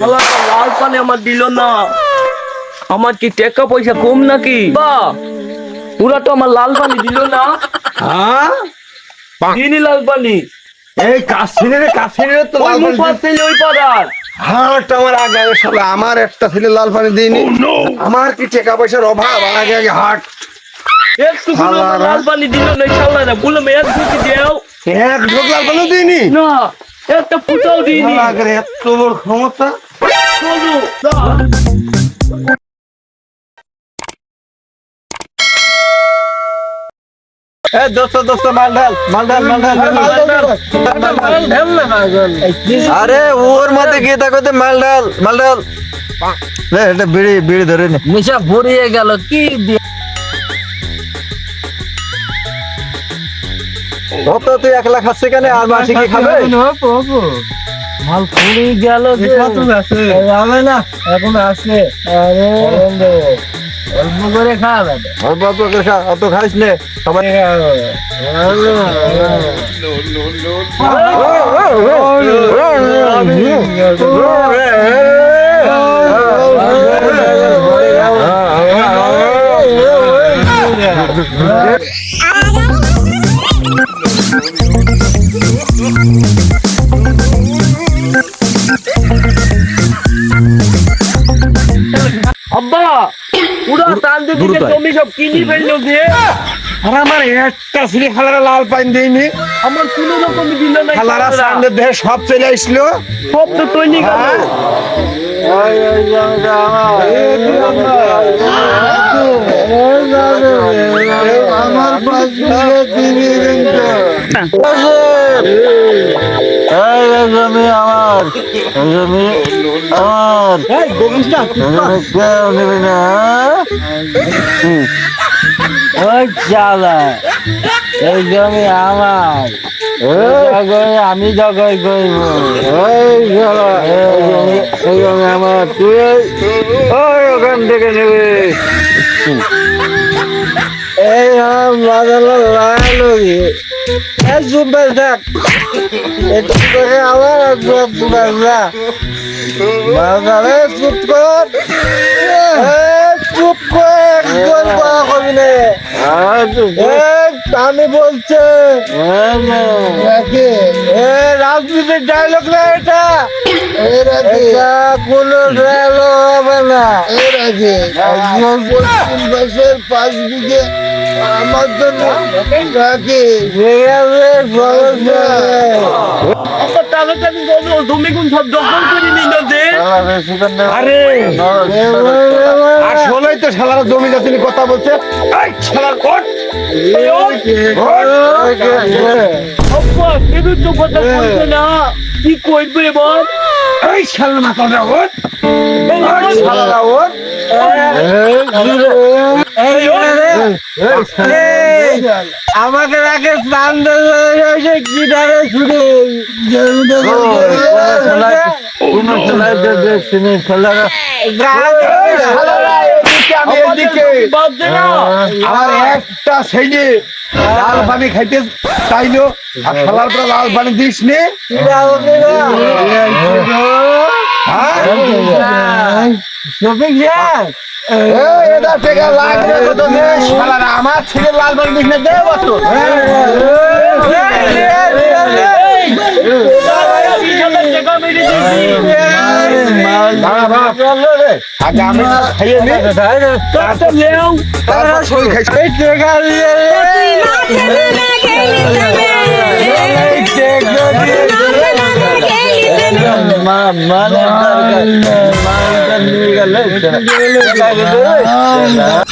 লাল পানি আমার দিল না। আমার কি টাকা পয়সা কম নাকি? বা পুরা তো আমার লাল পানি দিল না। হ্যাঁ? লাল পানি? এই কাশ্মীরের কাশ্মীরের তো ওই লাল পানি ওই পাড়ার। হাট আমার আগে আগে শালা আমার একটা ছেলে লাল পানি দিইনি। আমার কি টাকা পয়সার অভাব? আগে আগে হাট। একটু শালারা। লাল পানি দিল না শালারা। বলে মেয়াদ ঢুকে দেও। এক ঢোক লাল পানি দিইনি? না একটা ফুটাও দিইনি। আগে এত বড় ক্ষমতা। চলো দোস্ত দোস্ত মাল ঢাল মাল ঢাল মাল ঢাল আরে ওর মধ্যে গিয়ে দেখো তো মাল ঢাল মাল ঢাল এটা বিড়ি বিড়ি ধরে নিশা ভরিয়ে গেল কি দিয়ে ও তো তুই একলা খাচ্ছে কেন আর মাসি কি খাবে মাল ফুরিয়ে গেল যে হবে না এখন আছে আরে অল্প করে খাওয়া অল্প অল্প করে খা অত খাইস নে সবাই আব্বা পুরো তান্তে দিকে জমি সব কিনি ফেলল যে। আর আমার একটা ছেলে খালারা লাল পানি দেয়নি। আমার কোনো রকম দিল না খালারা সামনে দেহে সব চলে আসলো। সব তো তৈরি গেল। আমার জমি আমার আমার কেউ এই জমি আমার। আমি জগাই করব আমার তুই ওই ওখান থেকে নেবে এই আম বাজালো লাগালো চুপে করে। চুপে কর কবি নে। আমি বলছি। রাজনীতির ডায়লগ না এটা কোন একজন পশ্চিম পাশের পাঁচ বিঘে আমার জন্য রাখি ঠিক আছে সমস্যা নেই। আব্বা তাড়াতাড়ি বলো জমি কোন সব দখল করে নিল যে। আরে। আসলেই তো শালারা জমি জাতি নিয়ে কথা বলছে। এই শালার কোট। আব্বা কেন তো কথা বলছে না। কি করবে বল? এই শালার মাথাটা ওট এই শালারা ওট আমাকে রাখে স্নান না আমার একটা ছেলে লাল পানি খাইতে চাইলো আর পরে লাল পানি দিস নে। এটা টেকা লাগবে তো শালারা আমার ছেলে লাল পানি দিস নে দেব তো আগে আমি খাইয়ে নি। তারপর শরীর খাইছে। টেকা মানে Dulu, 对